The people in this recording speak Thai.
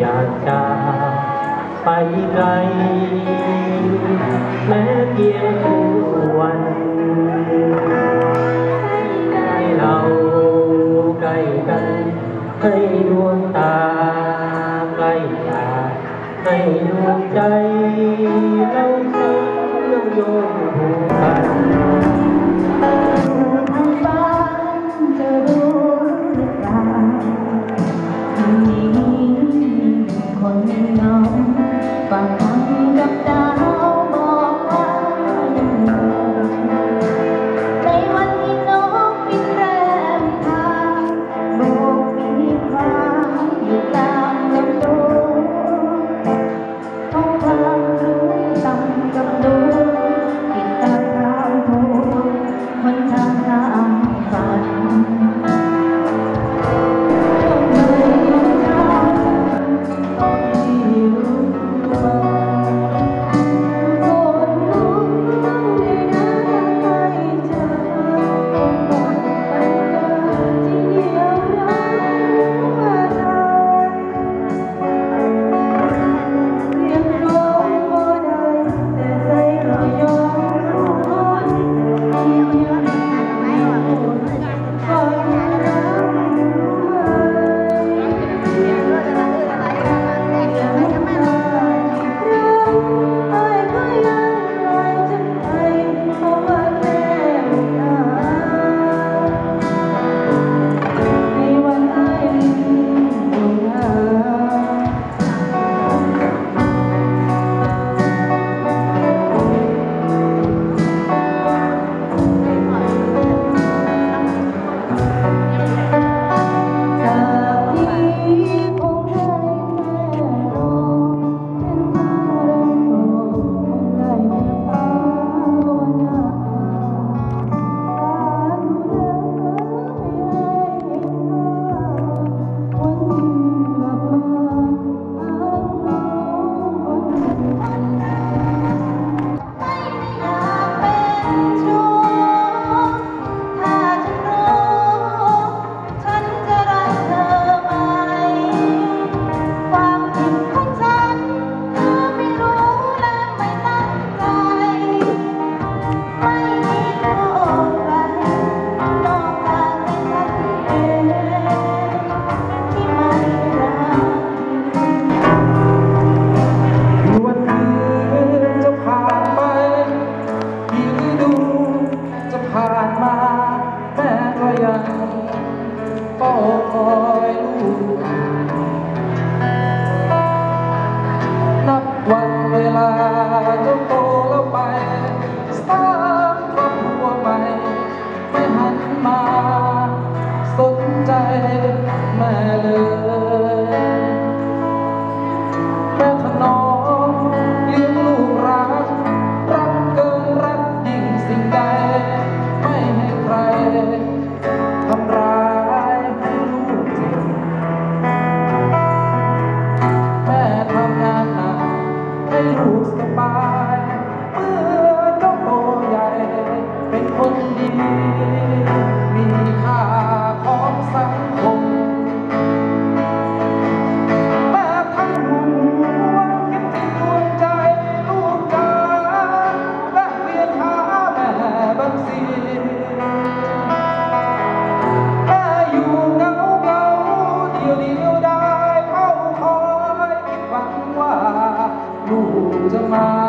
อยากจะไปไกล แม้เพียงทุกวันให้เราใกล้กัน ให้ดวงตาใกล้ตาให้ดวงใจเราเชื่อมโยงผูกพั to mind.